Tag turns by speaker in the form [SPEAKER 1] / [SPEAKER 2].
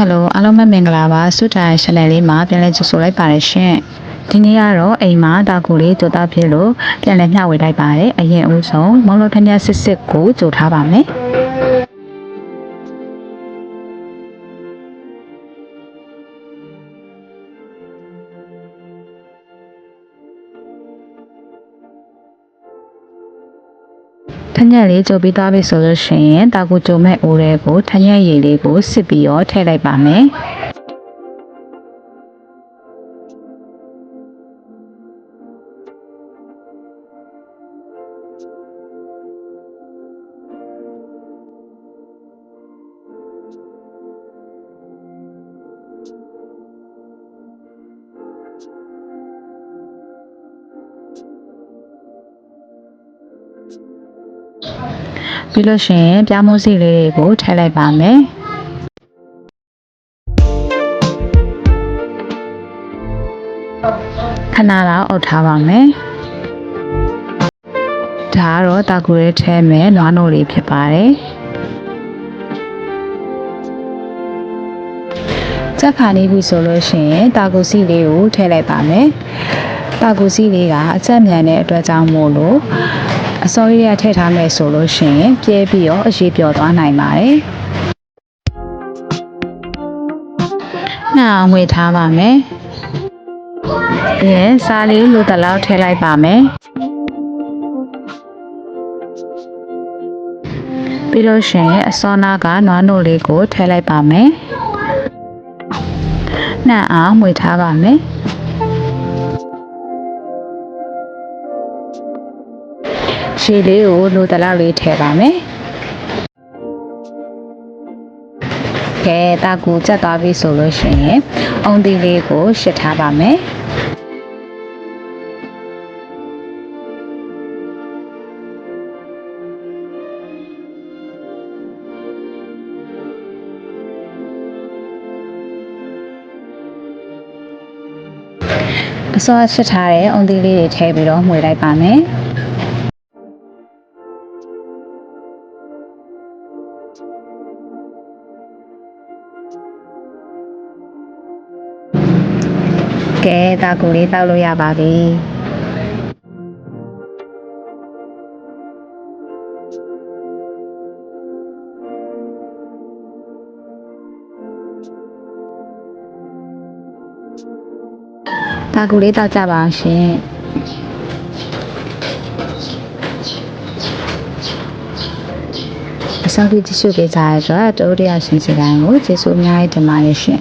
[SPEAKER 1] ဟယ်လိုအားလုံးပဲမင်္ဂလာပါစွတ်တိုင်း channel လေးမှာပြန်လည်ကြိုဆိုလိုက်ပါတယ်ရှင်ဒီနေ့ကတော့အိမ်မှာတာကူလေးကြိုတာဖြစ်လို့ပြန်လည်မျှဝေလိုက်ပါတယ်အရင်ဦးဆုံးမောင်လို့ထက်မြက်စစ်စစ်ကိုကြိုထားပါမယ် ထညက်လေးကြိုပြီးသားပြီဆိုလို့ရှိရင်တာကူကြိုမဲ့အိုးတွေကိုထညက်ရည်လေးကိုစစ်ပြီးတော့ထည့်လိုက်ပါမယ် ပြီးလို့ရှိရင်ပြားမိုးစီလေးတွေကိုထည့်လိုက်ပါမယ်ခဏတော့အုပ်ထားပါမယ်ဒါကတော့တာကူရဲထဲမဲ့နွားနို့လေးဖြစ်ပါတယ်ချက်ခါနေပြီဆိုလို့ရှိရင်တာကူစီလေးကိုထည့်လိုက်ပါမယ် တာကူစီလေးကအချက်မြန်တဲ့အတွက်ကြောင့်မို့လို့အစောကြီးရထည့်ထားမယ်ဆိုလို့ရှိရင်ပြဲပြီးတော့အရေးပြောသွားနိုင်ပါတယ်။နှာငွေထားပါမယ်။ပြီးရင်စားလေးလိုတလောက်ထည့်လိုက်ပါမယ်။ပြီးလို့ရှိရင်အစောနာကနွားနို့လေးကိုထည့်လိုက်ပါမယ်။နှံ့အောင်မှွေထားပါမယ်။ ရှည်လေးကိုလိုတလောက်လေးထည့်ပါမယ်။ကဲတာကူချက်သွားပြီဆိုလို့ရှိရင်အုံသီးလေးကိုရှစ်ထားပါမယ်။အစောရှစ်ထားတဲ့အုံသီးလေးတွေထည့်ပြီးတော့မှွေလိုက်ပါမယ်။ ကဲတာကူလေးတောက်လို့ရပါပြီတာကူလေးတောက်ကြပါအောင်ရှင် အစောကြီးကြည့်ရှုပေးကြတဲ့အတွက်တို့တရားရှင်စီတိုင်းကိုကျေးဇူးအများကြီးတင်ပါတယ်ရှင်